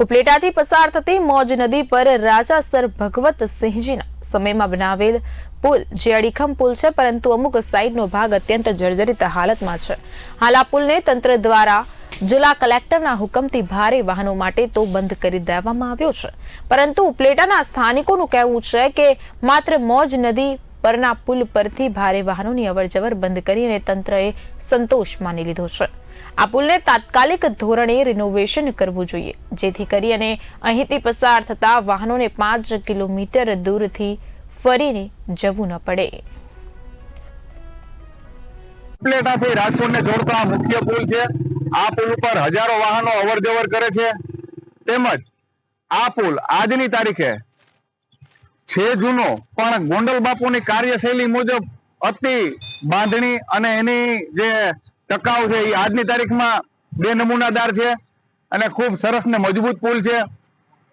ઉપલેટાથી પસાર થતી મોજ નદી પર રાજાસર ભગવત સિંહજીના સમયમાં બનાવેલ પુલ જે અડીખમ પુલ છે, પરંતુ અમુક સાઈડનો ભાગ અત્યંત જર્જરિત હાલતમાં છે. હાલ આ પુલને તંત્ર દ્વારા જિલ્લા કલેક્ટરના હુકમથી ભારે વાહનો માટે તો બંધ કરી દેવામાં આવ્યો છે. પરંતુ ઉપલેટાના સ્થાનિકોનું કહેવું છે કે માત્ર મોજ નદી પરના પુલ પરથી ભારે વાહનોની અવરજવર બંધ કરીને તંત્રએ સંતોષ માની લીધો છે. આ પુલને તાત્કાલિક ધોરણે રિનોવેશન કરવું જોઈએ. જેથી કરી અને અહીંથી પસાર થતા વાહનોને પાંચ કિલોમીટર દૂરથી ફરીને જવું ન પડે. પ્લેટાથી રાજકોટને જોડતો મુખ્ય પુલ છે. આ પુલ ઉપર હજારો વાહનો અવર જવર કરે છે. તેમજ આ પુલ આજની તારીખે છે જૂનો, પણ ગોંડલ બાપુની કાર્યશૈલી મુજબ અતિ બાંધણી અને એની જે ટકાઉ છે એ આજની તારીખમાં બે નમૂનાદાર છે અને ખૂબ સરસ ને મજબૂત પુલ છે.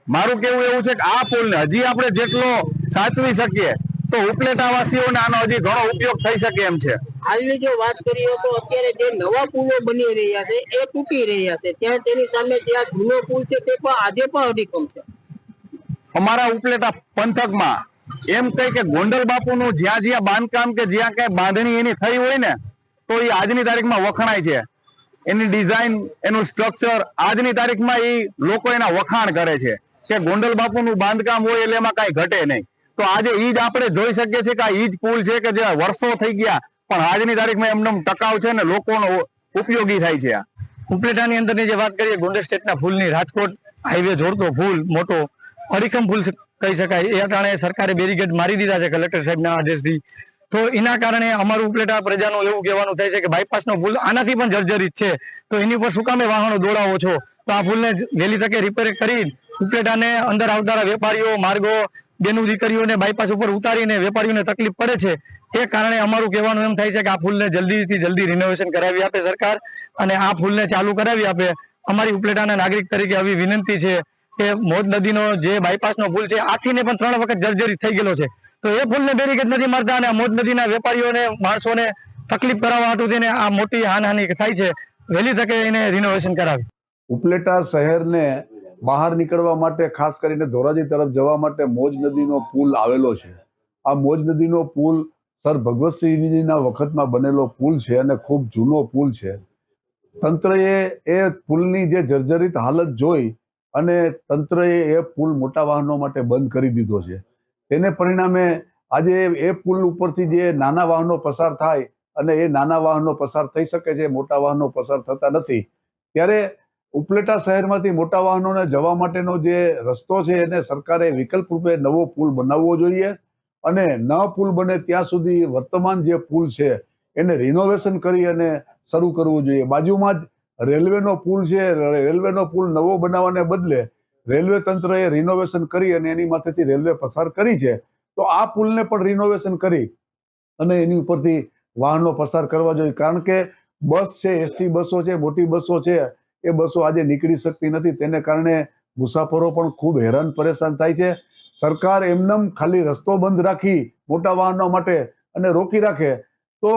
મારું કેવું એવું છે કે આ પુલને હજી આપણે જેટલો સાચવી શકીએ તો ઉપલેટાવાસીઓને આનો હજી ઘણો ઉપયોગ થઈ શકે એમ છે. હાલની જો વાત કરીએ તો અત્યારે જે નવા પુલો બની રહ્યા છે એ તૂટી રહ્યા છે. ત્યાં તેની સામે જે આ જૂનો પુલ છે તે પણ આજે પણ અધિકમ છે. અમારા ઉપલેટા પંથકમાં એમ કહી કે ગોંડલ બાપુનું જ્યાં જ્યાં બાંધકામ કે જ્યાં ક્યાંય બાંધણી એની થઈ હોય ને તો એ આજની તારીખમાં વખણાય છે. એની ડિઝાઇન એનું સ્ટ્રક્ચર આજની તારીખમાં એ લોકો એના વખાણ કરે છે કે ગોંડલ બાપુનું બાંધકામ હોય એટલે એમાં કાંઈ ઘટે નહીં. તો આજે એ જ આપણે જોઈ શકીએ છીએ કે આ જ પુલ છે કે જે વર્ષો થઈ ગયા, પણ આજની તારીખમાં એમનેમ ટકાવ છે ને લોકોનો ઉપયોગી થાય છે ઉપલેટાની અંદરની જે વાત કરીએ, ગોંડલ સ્ટેટના ફૂલની રાજકોટ હાઈવે જોડતો ફૂલ મોટો અડીખમ ફૂલ કહી શકાય. એ કારણે સરકારે બેરીગેડ મારી દીધા છે કલેક્ટર સાહેબના આદેશથી. તો એના કારણે અમારું ઉપલેટા પ્રજાનું એવું કહેવાનું થાય છે કે બાયપાસનો પુલ આનાથી પણ જર્જરિત છે. તો એની ઉપર શું કામે વાહનો દોડાવો છો? તો આ પુલને વહેલી તકે રિપેર કરી ઉપલેટાને અંદર આવનારા વેપારીઓ, માર્ગો, બેનું દીકરીઓને બાયપાસ ઉપર ઉતારીને વેપારીઓને તકલીફ પડે છે. એ કારણે અમારું કહેવાનું એમ થાય છે કે આ પુલને જલ્દીથી જલ્દી રિનોવેશન કરાવી આપે સરકાર અને આ પુલને ચાલુ કરાવી આપે. અમારી ઉપલેટાના નાગરિક તરીકે આવી વિનંતી છે કે મોજ નદીનો જે બાયપાસનો પુલ છે, આથીને પણ ત્રણ વખત જર્જરિત થઈ ગયેલો છે. તો એ ફૂલને બેરીકેડ નથી મારતા અને મોજ નદીના વેપારીઓને, માણસોને તકલીફ કરાવવા હતું થઈને આ મોટી હાનહાની થાય છે. વહેલી તકે એને રિનોવેશન કરાવે. ઉપલેટા શહેરને બહાર નીકળવા માટે, ખાસ કરીને ધોરાજી તરફ જવા માટે મોજ નદીનો પુલ આવેલો છે. આ મોજ નદીનો પુલ સર ભગવતસિંહજીના વખતમાં બનેલો પુલ છે અને ખૂબ જૂનો પુલ છે. તંત્રએ એ પુલની જે જર્જરિત હાલત જોઈ અને તંત્રએ એ પુલ મોટા વાહનો માટે બંધ કરી દીધો છે. તેને પરિણામે આજે એ પુલ ઉપરથી જે નાના વાહનો પસાર થાય અને એ નાના વાહનો પસાર થઈ શકે છે, મોટા વાહનો પસાર થતા નથી, ત્યારે ઉપલેટા શહેરમાંથી મોટા વાહનોને જવા માટેનો જે રસ્તો છે એને સરકારે વિકલ્પ રૂપે નવો પુલ બનાવવો જોઈએ અને ન પુલ બને ત્યાં સુધી વર્તમાન જે પુલ છે એને રિનોવેશન કરી અને શરૂ કરવું જોઈએ. બાજુમાં જ રેલવેનો પુલ છે, રેલવેનો પુલ નવો બનાવવાને બદલે રેલવે તંત્રએ રિનોવેશન કરી અને એની માથેથી રેલવે પસાર કરી છે, તો આ પુલને પણ રિનોવેશન કરી અને એની ઉપરથી વાહનો પસાર કરવા જોઈએ. કારણ કે બસ છે, એસટી બસો છે, મોટી બસો છે, એ બસો આજે નીકળી શકતી નથી. તેને કારણે મુસાફરો પણ ખૂબ હેરાન પરેશાન થાય છે. સરકાર એમનેમ ખાલી રસ્તો બંધ રાખી મોટા વાહનો માટે અને રોકી રાખે. તો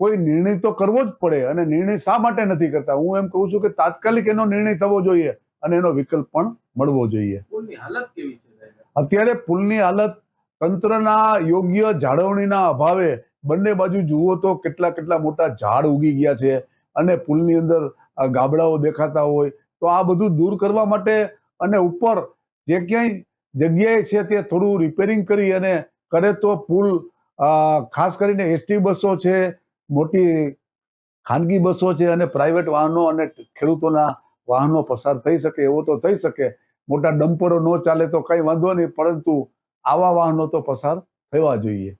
કોઈ નિર્ણય તો કરવો જ પડે અને નિર્ણય શા માટે નથી કરતા? હું એમ કહું છું કે તાત્કાલિક એનો નિર્ણય થવો જોઈએ અને એનો વિકલ્પ પણ મળવો જોઈએ. અત્યારે પુલની હાલત તંત્રના યોગ્ય જાળવણીના અભાવે બંને બાજુ જુઓ તો કેટલા કેટલા મોટા ઝાડ ઉગી ગયા છે અને પુલની અંદર ગાબડાઓ દેખાતા હોય તો આ બધું દૂર કરવા માટે અને ઉપર જે ક્યાંય જગ્યાએ છે તે થોડું રિપેરિંગ કરી અને કરે તો પુલ ખાસ કરીને એસટી બસો છે મોટી ખાનગી બસો છે અને પ્રાઇવેટ વાહનો અને ખેડૂતોના વાહનો પસાર થઈ શકે, એવો તો થઈ શકે. મોટા ડમ્પરો ન ચાલે તો કઈ વાંધો નહીં, પરંતુ આવા વાહનો તો પસાર થવા જોઈએ.